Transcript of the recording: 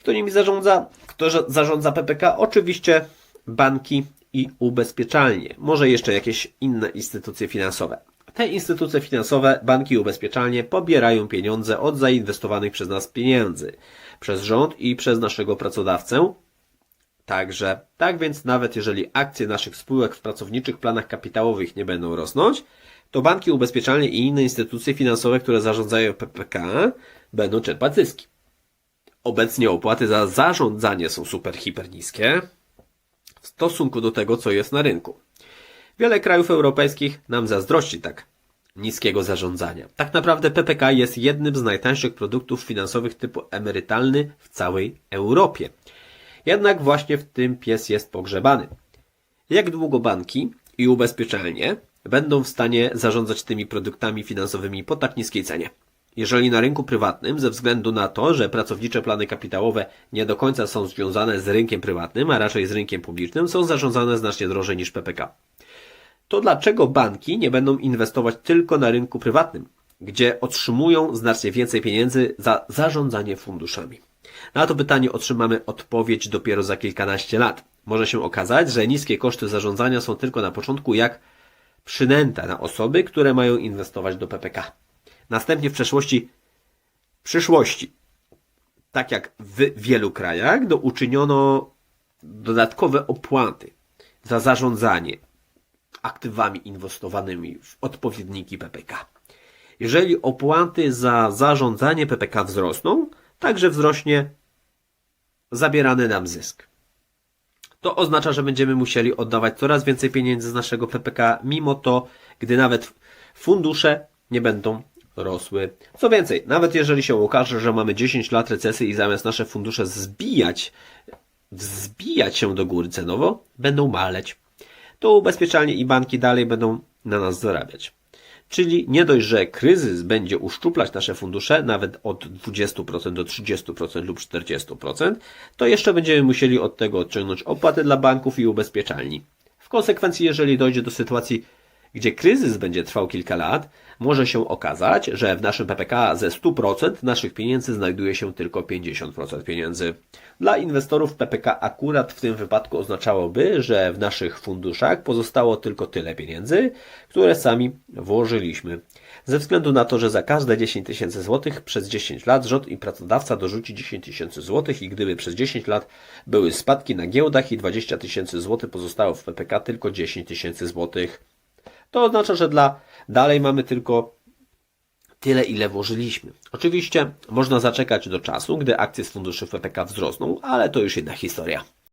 Kto nimi zarządza? Kto za- zarządza PPK? Oczywiście banki i ubezpieczalnie. Może jeszcze jakieś inne instytucje finansowe. Te instytucje finansowe, banki i ubezpieczalnie pobierają pieniądze od zainwestowanych przez nas pieniędzy, przez rząd i przez naszego pracodawcę. Także, tak więc nawet jeżeli akcje naszych spółek w pracowniczych planach kapitałowych nie będą rosnąć, to banki ubezpieczalnie i inne instytucje finansowe, które zarządzają PPK, będą czerpać zyski. Obecnie opłaty za zarządzanie są super, hiper niskie w stosunku do tego, co jest na rynku. Wiele krajów europejskich nam zazdrości tak niskiego zarządzania. Tak naprawdę PPK jest jednym z najtańszych produktów finansowych typu emerytalny w całej Europie. Jednak właśnie w tym pies jest pogrzebany. Jak długo banki i ubezpieczalnie będą w stanie zarządzać tymi produktami finansowymi po tak niskiej cenie? Jeżeli na rynku prywatnym, ze względu na to, że pracownicze plany kapitałowe nie do końca są związane z rynkiem prywatnym, a raczej z rynkiem publicznym, są zarządzane znacznie drożej niż PPK, to dlaczego banki nie będą inwestować tylko na rynku prywatnym, gdzie otrzymują znacznie więcej pieniędzy za zarządzanie funduszami? Na to pytanie otrzymamy odpowiedź dopiero za kilkanaście lat. Może się okazać, że niskie koszty zarządzania są tylko na początku jak przynęta na osoby, które mają inwestować do PPK. Następnie w przeszłości, przyszłości, tak jak w wielu krajach, do uczyniono dodatkowe opłaty za zarządzanie aktywami inwestowanymi w odpowiedniki PPK. Jeżeli opłaty za zarządzanie PPK wzrosną, także wzrośnie zabierany nam zysk. To oznacza, że będziemy musieli oddawać coraz więcej pieniędzy z naszego PPK, mimo to, gdy nawet fundusze nie będą rosły. Co więcej, nawet jeżeli się okaże, że mamy 10 lat recesji i zamiast nasze fundusze zbijać, wzbijać się do góry cenowo, będą maleć, to ubezpieczalnie i banki dalej będą na nas zarabiać. Czyli nie dość, że kryzys będzie uszczuplać nasze fundusze nawet od 20% do 30% lub 40%, to jeszcze będziemy musieli od tego odciągnąć opłaty dla banków i ubezpieczalni. W konsekwencji, jeżeli dojdzie do sytuacji, gdzie kryzys będzie trwał kilka lat, może się okazać, że w naszym PPK ze 100% naszych pieniędzy znajduje się tylko 50% pieniędzy. Dla inwestorów PPK akurat w tym wypadku oznaczałoby, że w naszych funduszach pozostało tylko tyle pieniędzy, które sami włożyliśmy. Ze względu na to, że za każde 10 tysięcy złotych przez 10 lat rząd i pracodawca dorzuci 10 tysięcy złotych i gdyby przez 10 lat były spadki na giełdach i 20 tysięcy złotych pozostało w PPK tylko 10 tysięcy złotych, to oznacza, że dla dalej mamy tylko tyle, ile włożyliśmy. Oczywiście można zaczekać do czasu, gdy akcje z funduszy w PPK wzrosną, ale to już inna historia.